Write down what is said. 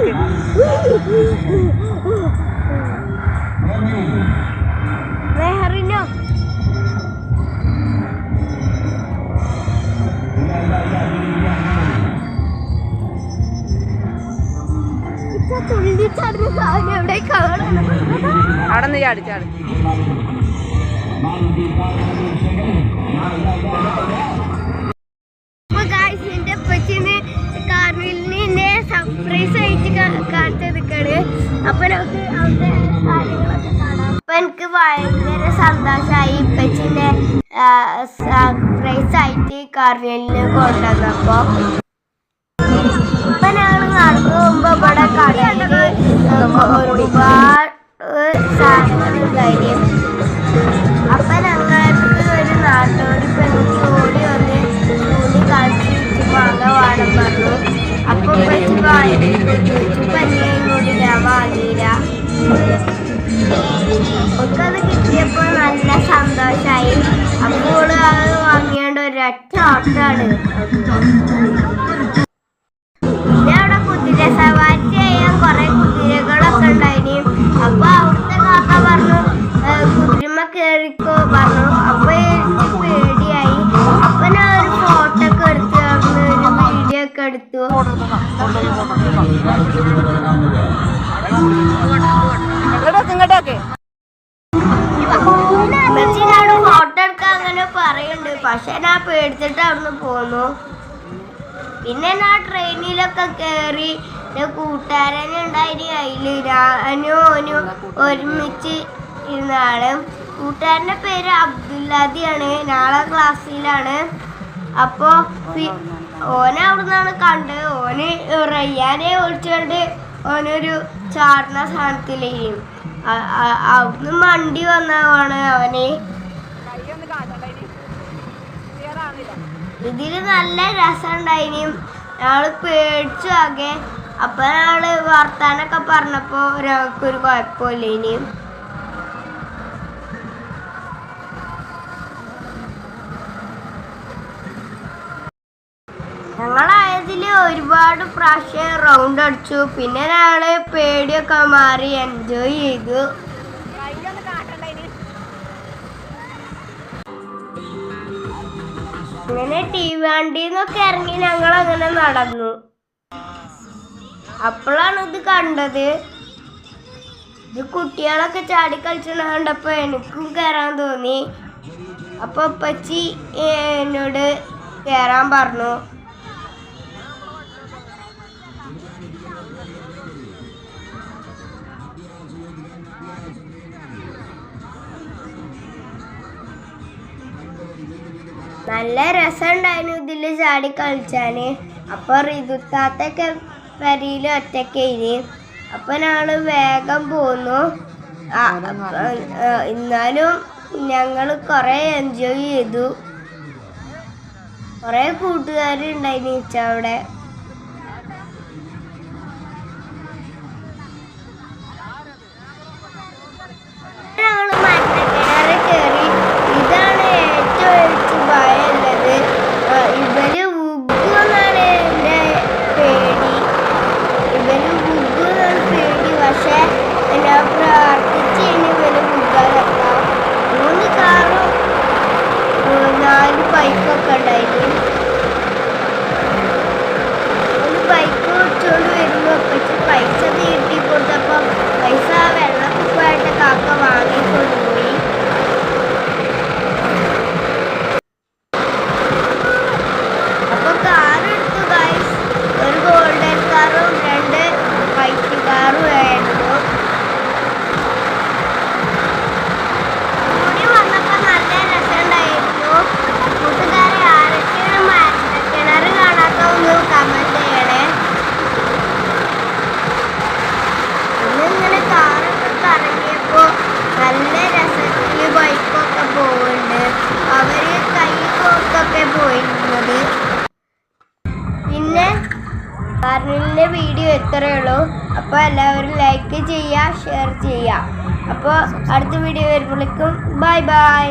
ഇങ്ങോട്ടേക്ക് മെഹറിനോ അവിടെ നിന്ന് ചാടി ചാടി. എന്റെ പച്ചിന് എന്നെ സർപ്രൈസ് കാണിച്ചു നിൽക്കാണ് അപ്പൊ നമുക്ക് അവിടുത്തെ കാര്യങ്ങളൊക്കെ കാണാം. അപ്പൊ എനിക്ക് ഭയങ്കര സന്തോഷമായി ഇപ്പച്ചിന്റെ സർപ്രൈസ് ആയിട്ട് കാർണിവലിന് കൊണ്ടുവന്നപ്പോ. ഇപ്പൊ ഞങ്ങൾ നടന്നു പോകുമ്പോ ഇവിടെ കടയിൽ ഒരുപാട് നമുക്കത് കിട്ടിയപ്പോൾ നല്ല സന്തോഷമായി അപ്പോൾ അത് വാങ്ങിയോണ്ട് ഒരൊറ്റ ഓട്ടാണ് പിന്നെ അവിടെ കുതിര സവാരി ചെയ്യാൻ കുറെ കുതിരകളൊക്കെ ഉണ്ടായിനി. അപ്പൊ അവിടുത്തെ കാക്ക പറഞ്ഞു കുതിരമ കേറിക്കോ പറഞ്ഞു. അപ്പൊ എനിക്ക് പേടിയായി. അപ്പൊ ഞാൻ ഒരു ഫോട്ടോ ഒക്കെ എടുത്തു. ഒരു വീഡിയോ ഒക്കെ എടുത്തു. ഇങ്ങോട്ടൊക്കെ ഇങ്ങോട്ടേക്ക്. പക്ഷെ ഞാൻ പേടിച്ചിട്ട് അവിടുന്ന് പോന്നു. പിന്നെ ഞാൻ ട്രെയിനിലൊക്കെ കയറി എന്റെ കൂട്ടുകാരനെ ഉണ്ടായിരുന്നു അതിൽ ഞാനും ഓനും ഒരുമിച്ച് ഇരുന്നാണ്. കൂട്ടുകാരന്റെ പേര് അബ്ദുല്ലാദിയാണ് നാളെ ക്ലാസ്സിലാണ്. അപ്പോൾ ഓനെ അവിടുന്നാണ് കണ്ടത് ഓന് റയ്യാനെ വിളിച്ചുകൊണ്ട് ഓനൊരു ചാടുന്ന സാധനത്തിലേക്കും അവിടുന്ന് മണ്ടി വന്നതാണ് അവന്. ഇതിൽ നല്ല രസമുണ്ടായിനിയും ഞങ്ങൾ പേടിച്ചു ആകെ. അപ്പൊ ഞങ്ങൾ വർത്താനൊക്കെ പറഞ്ഞപ്പോ ഒരാൾക്കൊരു കുഴപ്പമില്ല. ഇനിയും ഞങ്ങളായതിൽ ഒരുപാട് പ്രാവശ്യം റൗണ്ട് അടിച്ചു. പിന്നെ ഞങ്ങൾ പേടിയൊക്കെ മാറി എൻജോയ് ചെയ്തു. അങ്ങനെ ടി വി വണ്ടിന്നൊക്കെ ഇറങ്ങി ഞങ്ങൾ അങ്ങനെ നടന്നു. അപ്പോഴാണ് ഇത് കണ്ടത്. ഇത് കുട്ടികളൊക്കെ ചാടി കളിച്ചണ കണ്ടപ്പോ എനിക്കും കയറാൻ തോന്നി. അപ്പൊ പച്ചി എന്നോട് കയറാൻ പറഞ്ഞു. നല്ല രസമുണ്ടായിരുന്നു ഇതിൽ ചാടി കളിച്ചാൻ അപ്പോൾ ഋതുത്താത്തൊക്കെ വരിയിൽ ഒറ്റക്കേനി അപ്പം ഞങ്ങൾ വേഗം പോന്നു. എന്നാലും ഞങ്ങൾ കുറേ എൻജോയ് ചെയ്തു. കുറേ കൂട്ടുകാരുണ്ടായിരുന്നു അവിടെ കാർണിലിന്റെ വീഡിയോ ഇത്രയേ ഉള്ളൂ. അപ്പോൾ എല്ലാവരും ലൈക്ക് ചെയ്യുക ഷെയർ ചെയ്യുക. അപ്പോൾ അടുത്ത വീഡിയോ വരുമ്പോഴേക്കും ബൈ ബൈ